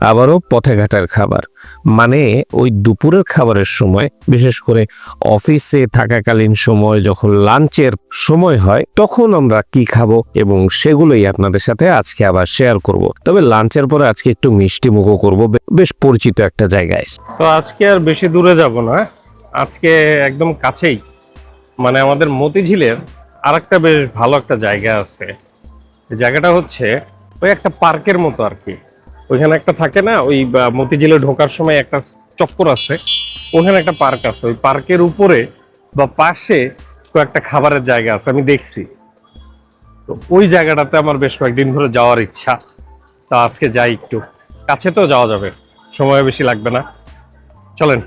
আবারও পথে ঘাটার খাবার। মানে ওই দুপুরের খাবারের সময়, বিশেষ করে অফিসে থাকাকালীন সময়, যখন লাঞ্চের সময় হয়, তখন আমরা কি খাব এবং সেগুলোই আপনাদের সাথে আজকে আবার শেয়ার করব। তবে লাঞ্চের পরে আজকে একটু মিষ্টি মুখও করব বেশ পরিচিত একটা জায়গায়। তো আজকে আর বেশি দূরে যাব না। আজকে একদম কাছেই। মানে আমাদের মতিঝিলের আর একটা বেশ ভালো একটা জায়গা আছে। জায়গাটা হচ্ছে ওই একটা পার্কের মতো আর কি। ওইখানে একটা থাকে না, ওই মতিঝিলে ঢোকার সময় একটা চক্কর আছে ওখানে একটা পার্ক আছে। ওই পার্কের উপরে বা পাশে কয়েকটা খাবারের জায়গা আছে, আমি দেখছি। তো ওই জায়গাটাতে আমার বেশ কয়েকদিন ধরে যাওয়ার ইচ্ছা। তা আজকে যাই একটু। কাছে তো যাওয়া যাবে, সময় বেশি লাগবে না। চলেন।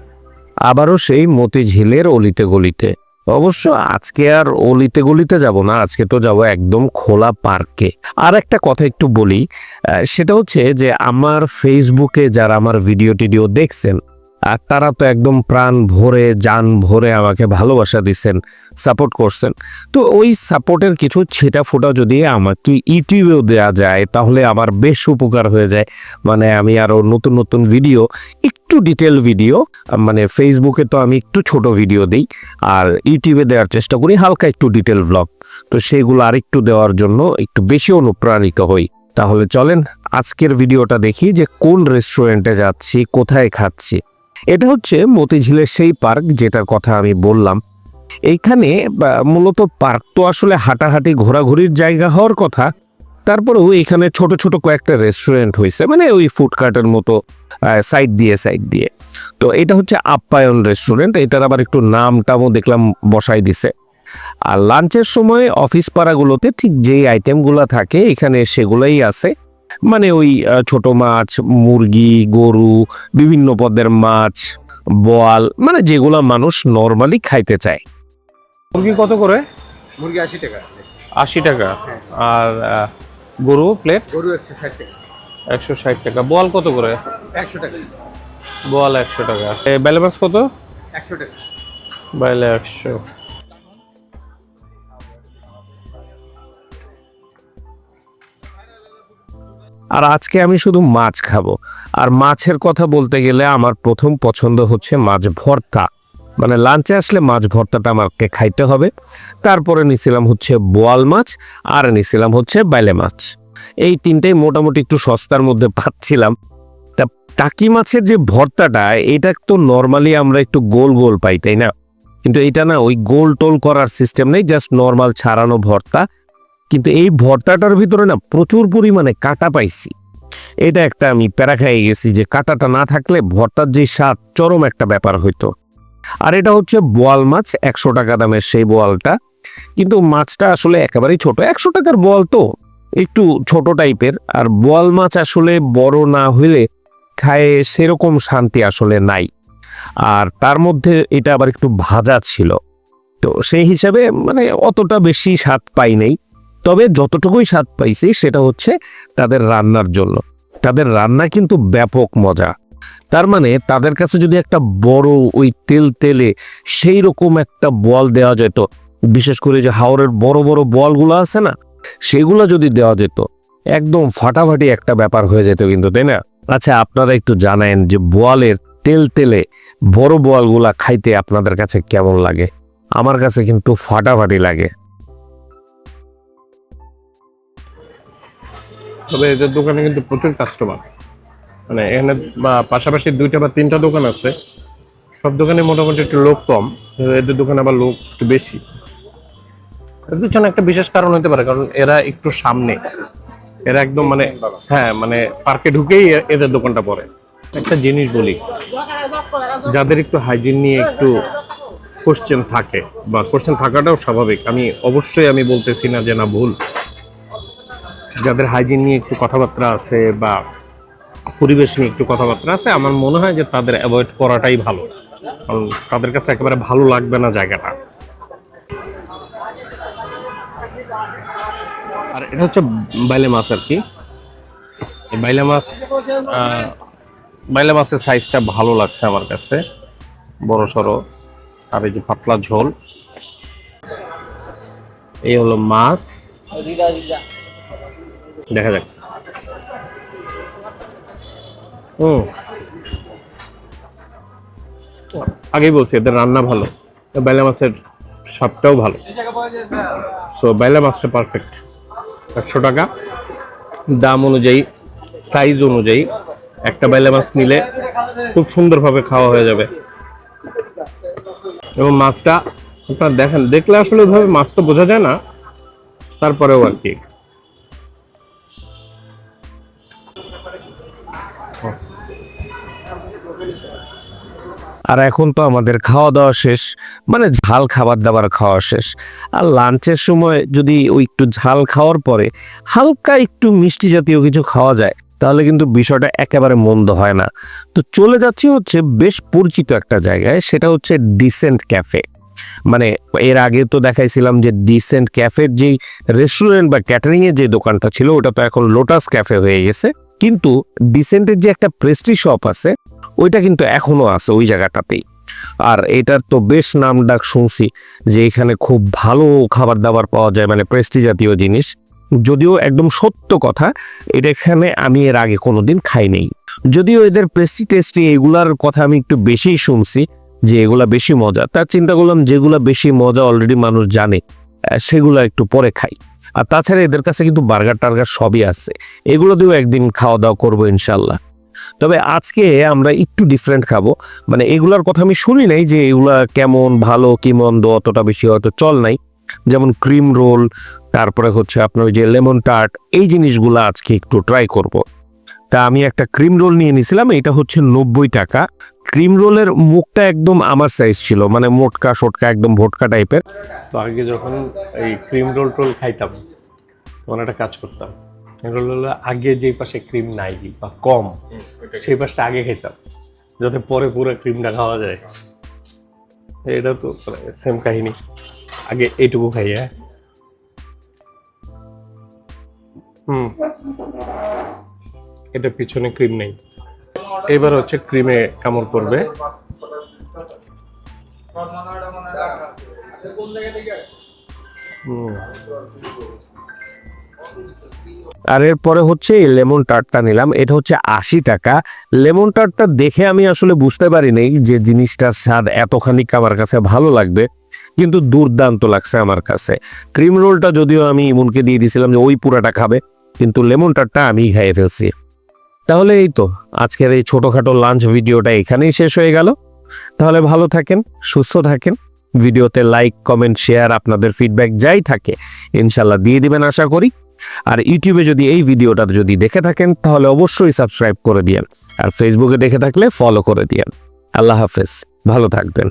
আবারও সেই মতিঝিলের অলিতে গলিতে। অবশ্য আজকে আর অলিতে গলিতে যাব না, আজকে তো যাব একদম খোলা পার্কে। আর একটা কথা একটু বলি সেটা হচ্ছে যে আমার ফেসবুকে যারা আমার ভিডিও টিডিও দেখছেন আর তারা তো একদম প্রাণ ভরে যান ভরে আমাকে ভালোবাসা দিচ্ছেন সাপোর্ট করছেন। তো ওই সাপোর্টের কিছু ছেটা ফোটা যদি আমাকে ইউটিউবেও দেওয়া যায়, তাহলে আমার বেশ উপকার হয়ে যায়। মানে আমি আরও নতুন নতুন ভিডিও একটু ডিটেল ভিডিও মানে ফেসবুকে তো আমি একটু ছোট ভিডিও দিই, আর ইউটিউবে দেওয়ার চেষ্টা করি হালকা একটু ডিটেল ব্লগ তো সেগুলো আরেকটু দেওয়ার জন্য একটু বেশি অনুপ্রাণিত হই। তাহলে চলেন আজকের ভিডিওটা দেখি যে কোন রেস্টুরেন্টে যাচ্ছি, কোথায় খাচ্ছি। এটা হচ্ছে মতিঝিলের সেই পার্ক যেটার কথা আমি বললাম। এইখানে মূলত পার্ক তো আসলে হাঁটাহাঁটি, ঘোরাঘুরির জায়গা হওয়ার কথা। তারপরেও এখানে ছোট ছোট কয়েকটা রেস্টুরেন্ট হয়েছে মানে ওই ফুডকার্টের মতো সাইড দিয়ে সাইড দিয়ে। তো এটা হচ্ছে আপ্যায়ন রেস্টুরেন্ট এটার আবার একটু নাম টামও দেখলাম বসাই দিছে। আর লাঞ্চের সময় অফিস পাড়াগুলোতে ঠিক যেই আইটেমগুলো থাকে, এখানে সেগুলোই আছে। মানে ওই ছোট মাছ মুরগি গরু বিভিন্ন পদের মাছ বোয়াল মানে যেগুলো মানুষ নর্মালি খাইতে চায়। মুরগি কত করে? মুরগি আশি টাকা। আশি টাকা। আর গরু প্লেট গরু একশো ষাট টাকা। একশো ষাট টাকা। বল কত করে? একশো টাকা। বল একশো টাকা। বেলে মাছ কত? একশো টাকা। বেলে একশো। আর আজকে আমি শুধু মাছ খাব। আর মাছের কথা বলতে গেলে আমার প্রথম পছন্দ হচ্ছে মাছ ভর্তা। মানে লাঞ্চে আসলে মাছ ভর্তাটা আমাকে খাইতে হবে। তারপরে নিছিলাম হচ্ছে বোয়াল মাছ, আর নিছিলাম হচ্ছে বাইলে মাছ। এই তিনটেই মোটামুটি একটু সস্তার মধ্যে পাচ্ছিলাম। তা টাকি মাছের যে ভর্তাটা, এটা তো নর্মালি আমরা একটু গোল গোল পাই, তাই না? কিন্তু এটা না, ওই গোল টোল করার সিস্টেম নেই জাস্ট নর্মাল ছাড়ানো ভর্তা। কিন্তু এই ভর্তাটার ভিতরে না প্রচুর পরিমাণে কাটা পাইছি। এটা একটা আমি প্যারা খাইয়ে গেছি যে কাটাটা না থাকলে ভর্তার যে স্বাদ চরম একটা ব্যাপার হইতো। আর এটা হচ্ছে বোয়াল মাছ, একশো টাকা দামের সেই বোয়ালটা। কিন্তু মাছটা আসলে একেবারেই ছোট, একশো টাকার বোয়াল তো, একটু ছোট টাইপের। আর বোয়াল মাছ আসলে বড় না হইলে খায়ে সেরকম শান্তি আসলে নাই। আর তার মধ্যে এটা আবার একটু ভাজা ছিল। তো সেই হিসাবে মানে অতটা বেশি স্বাদ পাই নাই। তবে যতটুকুই স্বাদ পাইছি সেটা হচ্ছে তাদের রান্নার জন্য। তাদের রান্না কিন্তু ব্যাপক মজা। তার মানে তাদের কাছে যদি একটা বড় ওই তেল তেলে সেই রকম একটা বল দেওয়া যেত, বিশেষ করে যে হাওড়ের বড় বড় বলগুলো আছে না, সেগুলো যদি দেওয়া যেত, একদম ফাটাফাটি একটা ব্যাপার হয়ে যেত কিন্তু, তাই না? আচ্ছা আপনারা একটু জানেন যে বোয়ালের তেল তেলে বড় বোয়ালগুলা খাইতে আপনাদের কাছে কেমন লাগে? আমার কাছে কিন্তু ফাটাফাটি লাগে। তবে এদের দোকানে কিন্তু প্রচুর কাস্টমার মানে এখানে পাশাপাশি দুইটা বা তিনটা দোকান আছে। সব দোকানে মোটামুটি একটু লোক কম, এদের দোকানে আবার লোক একটু বেশি। এর পিছনে একটা বিশেষ কারণ হতে পারে, কারণ এরা একটু সামনে। এরা একদম মানে হ্যাঁ মানে পার্কে ঢুকেই এদের দোকানটা পড়ে। একটা জিনিস বলি, যাদের একটু হাইজিন নিয়ে একটু কোশ্চেন থাকে বা কোশ্চেন থাকাটাও স্বাভাবিক। আমি অবশ্যই আমি বলতেছি না যে না ভুল। যাদের হাইজিন নিয়ে একটু কথাবার্তা আছে বা পরিবেশ নিয়ে একটু কথাবার্তা আছে, আমার মনে হয় যে তাদের অ্যাভয়েড করাটাই ভালো। কারণ তাদের কাছে একেবারে ভালো লাগবে না জায়গাটা। আর এটা হচ্ছে বাইলে মাছ আর কি। বাইলে মাছ বাইলে মাছের সাইজটা ভালো লাগছে আমার কাছে। বড় সড়ো। আর এই যে পাতলা ঝোল। এই হলো মাছ। দেখা যাক। হুম আগেই বলছি, এদের রান্না ভালো। তো বাইলা মাছের স্বাদটাও ভালো। সো বাইলা মাছটা পারফেক্ট একশো টাকা। দাম অনুযায়ী সাইজ অনুযায়ী একটা বাইলা মাছ নিলে খুব সুন্দরভাবে খাওয়া হয়ে যাবে। এবং মাছটা আপনার দেখেন, দেখলে আসলে ওইভাবে মাছ তো বোঝা যায় না। তারপরেও আর কি। আর এখন তো আমাদের খাওয়া দাওয়া শেষ মানে ঝাল খাবার দাবার খাওয়া শেষ। আর লাঞ্চের সময় যদি ওই একটু ঝাল খাওয়ার পরে হালকা একটু মিষ্টি জাতীয় কিছু খাওয়া যায়, তাহলে কিন্তু বিষয়টা একেবারে মন্দ হয় না। তো চলে যাচ্ছি হচ্ছে বেশ পরিচিত একটা জায়গায়, সেটা হচ্ছে ডিসেন্ট ক্যাফে মানে এর আগে তো দেখাইছিলাম যে ডিসেন্ট ক্যাফের যেই রেস্টুরেন্ট বা ক্যাটারিং এর যে দোকানটা ছিল, ওটা তো এখন লোটাস ক্যাফে হয়ে গেছে। কিন্তু ডিসেন্টের যে একটা প্রেস্টি শপ আছে ওইটা কিন্তু এখনও আছে ওই জায়গাটাতেই। আর এটার তো বেশ নাম ডাক শুনছি যে এখানে খুব ভালো খাবার দাবার পাওয়া যায় মানে প্রেস্টি জাতীয় জিনিস। যদিও একদম সত্য কথা, এটা এখানে আমি এর আগে কোনোদিন খাই নেই যদিও এদের প্রেস্টি টেস্টি এগুলার কথা আমি একটু বেশিই শুনছি যে এগুলা বেশি মজা। তার চিন্তা করলাম যেগুলা বেশি মজা অলরেডি মানুষ জানে সেগুলো একটু পরে খাই। আর তাছাড়া এদের কাছে কিন্তু বার্গার টার্গার সবই আছে। এগুলো দিয়েও একদিন খাওয়া দাওয়া করব ইনশাল্লাহ তবে আজকে আমরা একটু ডিফারেন্ট খাব। মানে এগুলার কথা আমি শুনি নাই যে এগুলা কেমন, ভালো, কি মন্দ, অতটা বেশি হয়তো চল নাই। যেমন ক্রিম রোল তারপরে হচ্ছে আপনার ওই যে লেমন টার্ট এই জিনিসগুলো আজকে একটু ট্রাই করব। তা আমি একটা ক্রিম রোল নিয়ে নিয়েছিলাম এটা হচ্ছে নব্বই টাকা। ক্রিম রোলের মুখটা একদম আমার সাইজ ছিল মানে মোটকা সোটকা একদম ভোটকা টাইপের তো আগে যখন এই ক্রিম রোল টোল খাইতাম, তখন একটা কাজ করতাম। ক্রিম হলো আগে যেই পাশে ক্রিম নাই বা কম সেই পাশটা আগে খেতাম যাতে পরে পুরো ক্রিমটা খাওয়া যায়। এটা তো সেম কাহিনী। আগে এইটুকু খাই হ্যাঁ? হুম। এটা পিছনে ক্রিম নেই। এবার হচ্ছে ক্রিমে কামড় পড়বে। হুম। আর এরপরে হচ্ছে এই লেমন টার্টটা নিলাম। এটা হচ্ছে আশি টাকা। লেমন টার্টটা দেখে আমি আসলে বুঝতে পারি পারিনি যে জিনিসটার স্বাদ এতখানি আমার কাছে ভালো লাগবে, কিন্তু দুর্দান্ত লাগছে আমার কাছে। ক্রিম রোলটা যদিও আমি ইমুনকে দিয়ে দিয়েছিলাম যে ওই পুরাটা খাবে, কিন্তু লেমন টার্টটা আমি খাইয়ে ফেলছি। তাহলে এই তো, আজকের এই ছোটোখাটো লাঞ্চ ভিডিওটা এখানেই শেষ হয়ে গেল। তাহলে ভালো থাকেন, সুস্থ থাকেন। ভিডিওতে লাইক, কমেন্ট, শেয়ার, আপনাদের ফিডব্যাক যাই থাকে ইনশাল্লাহ দিয়ে দিবেন আশা করি। আর ইউটিউবে যদি এই ভিডিওটা যদি দেখে থাকেন, তাহলে অবশ্যই সাবস্ক্রাইব করে দিয়েন। আর ফেসবুকে দেখে থাকলে ফলো করে দিয়েন। আল্লাহ হাফেজ। ভালো থাকবেন।